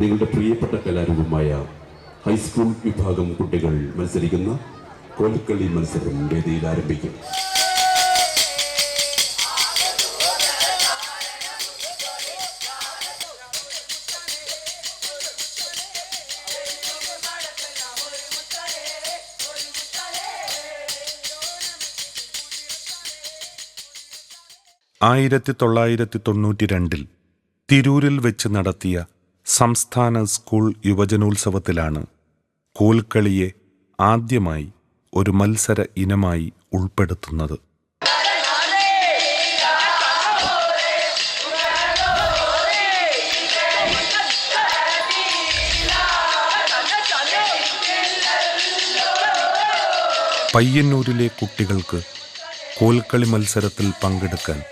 നിങ്ങളുടെ പ്രിയപ്പെട്ട കലാരൂപമായ ഹൈസ്കൂൾ വിഭാഗം കുട്ടികൾ മത്സരിക്കുന്ന കോൽക്കളി മത്സരം വേദിയിൽ ആരംഭിക്കും. ആയിരത്തി തൊള്ളായിരത്തി തൊണ്ണൂറ്റി രണ്ടിൽ തിരൂരിൽ വെച്ച് നടത്തിയ സംസ്ഥാന സ്കൂൾ യുവജനോത്സവത്തിലാണ് കോൽക്കളിയെ ആദ്യമായി ഒരു മത്സര ഇനമായി ഉൾപ്പെടുത്തുന്നത്. പയ്യന്നൂരിലെ കുട്ടികൾക്ക് കോൽക്കളി മത്സരത്തിൽ പങ്കെടുക്കാൻ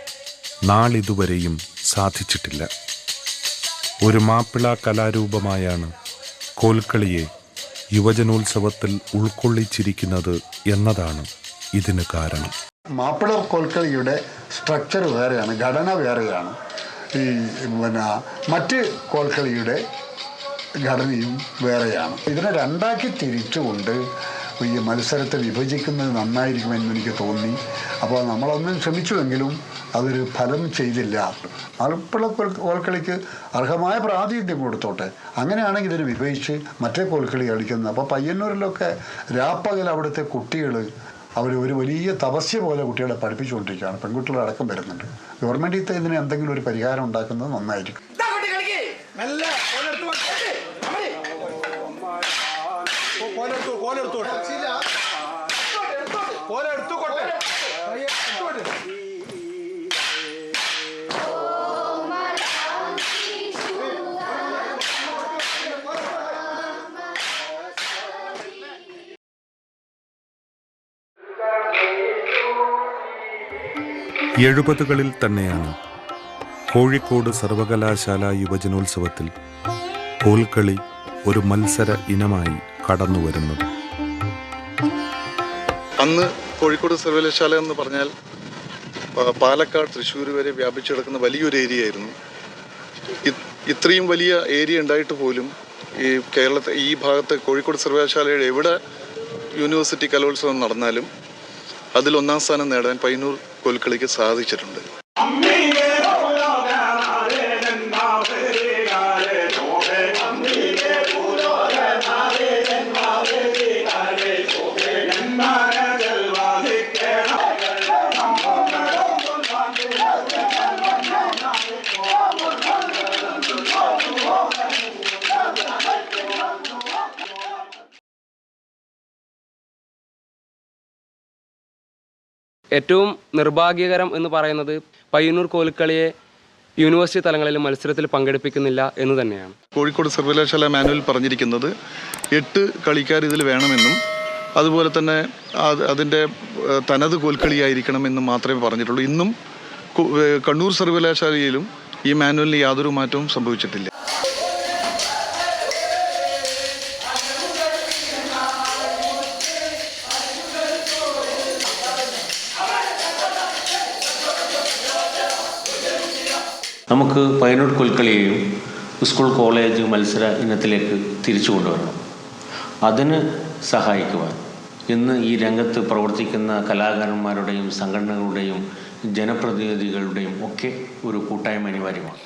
നാളിതുവരെയും സാധിച്ചിട്ടില്ല. ഒരു മാപ്പിള കലാരൂപമായാണ് കോൽക്കളിയെ യുവജനോത്സവത്തിൽ ഉൾക്കൊള്ളിച്ചിരിക്കുന്നത് എന്നതാണ് ഇതിന് കാരണം. മാപ്പിള കോൽക്കളിയുടെ സ്ട്രക്ചർ വേറെയാണ് ഘടന വേറെയാണ്. ഈ പിന്നെ മറ്റ് കോൽക്കളിയുടെ ഘടനയും വേറെയാണ്. ഇതിനെ രണ്ടാക്കി തിരിച്ചുകൊണ്ട് ഈ മത്സരത്തെ വിഭജിക്കുന്നത് നന്നായിരിക്കുമെന്ന് എനിക്ക് തോന്നി. അപ്പോൾ നമ്മളൊന്നും ശ്രമിച്ചുവെങ്കിലും അതൊരു ഫലം ചെയ്തില്ല. മാപ്പിള കോൽ കോൽക്കളിക്ക് അർഹമായ പ്രാതിനിധ്യം കൊടുത്തോട്ടെ. അങ്ങനെയാണെങ്കിൽ ഇതിന് വിഭജിച്ച് മറ്റേ കോൽക്കളി കളിക്കുന്നത് അപ്പോൾ പയ്യന്നൂരിലൊക്കെ രാപ്പകൽ അവിടുത്തെ കുട്ടികൾ അവർ ഒരു വലിയ തപസ്യ പോലെ കുട്ടികളെ പഠിപ്പിച്ചുകൊണ്ടിരിക്കുകയാണ്. പെൺകുട്ടികളടക്കം വരുന്നുണ്ട്. ഗവൺമെന്റ് ഇതിന് എന്തെങ്കിലും ഒരു പരിഹാരം ഉണ്ടാക്കുന്നത് നന്നായിരിക്കും. കോലെടുത്തു കോലെടുത്തോട്ടെ കോലെടുത്തുകൊട്ടെ എഴുപതുകളിൽ തന്നെയാണ് കോഴിക്കോട് സർവകലാശാല യുവജനോത്സവത്തിൽ കോൽക്കളി ഒരു മത്സര ഇനമായി കടന്നുവരുന്നത് അന്ന് കോഴിക്കോട് സർവകലാശാല എന്ന് പറഞ്ഞാൽ പാലക്കാട് തൃശ്ശൂർ വരെ വ്യാപിച്ചു കിടക്കുന്ന വലിയൊരു ഏരിയ ആയിരുന്നു. ഇത്രയും വലിയ ഏരിയ ഉണ്ടായിട്ട് പോലും ഈ കേരളത്തെ ഈ ഭാഗത്ത് കോഴിക്കോട് സർവകലാശാലയുടെ എവിടെ യൂണിവേഴ്സിറ്റി കലോത്സവം നടന്നാലും അതിൽ ഒന്നാം സ്ഥാനം നേടാൻ പയ്യന്നൂർ കൊൽക്കളിക്ക് സാധിച്ചിട്ടുണ്ട്. ഏറ്റവും നിർഭാഗ്യകരം എന്ന് പറയുന്നത് പയ്യന്നൂർ കോൽക്കളിയെ യൂണിവേഴ്സിറ്റി തലങ്ങളിൽ മത്സരത്തിൽ പങ്കെടുപ്പിക്കുന്നില്ല എന്ന് തന്നെയാണ്. കോഴിക്കോട് സർവകലാശാല മാനുവൽ പറഞ്ഞിരിക്കുന്നത് എട്ട് കളിക്കാർ ഇതിൽ വേണമെന്നും അതുപോലെ തന്നെ അതിന്റെ തനത് തനത് കോൽക്കളിയായിരിക്കണമെന്നും മാത്രമേ പറഞ്ഞിട്ടുള്ളൂ. ഇന്നും കണ്ണൂർ സർവകലാശാലയിലും ഈ മാനുവലിന് യാതൊരു മാറ്റവും സംഭവിച്ചിട്ടില്ല. നമുക്ക് പയ്യന്നൂർ കൊൽക്കളിയെയും സ്കൂൾ കോളേജ് മത്സര ഇനത്തിലേക്ക് തിരിച്ചു കൊണ്ടുവരണം. അതിന് സഹായിക്കുവാൻ. ഇന്ന് ഈ രംഗത്ത് പ്രവർത്തിക്കുന്ന കലാകാരന്മാരുടെയും സംഘടനകളുടെയും ജനപ്രതിനിധികളുടെയും ഒക്കെ ഒരു കൂട്ടായ്മ അനിവാര്യമാണ്.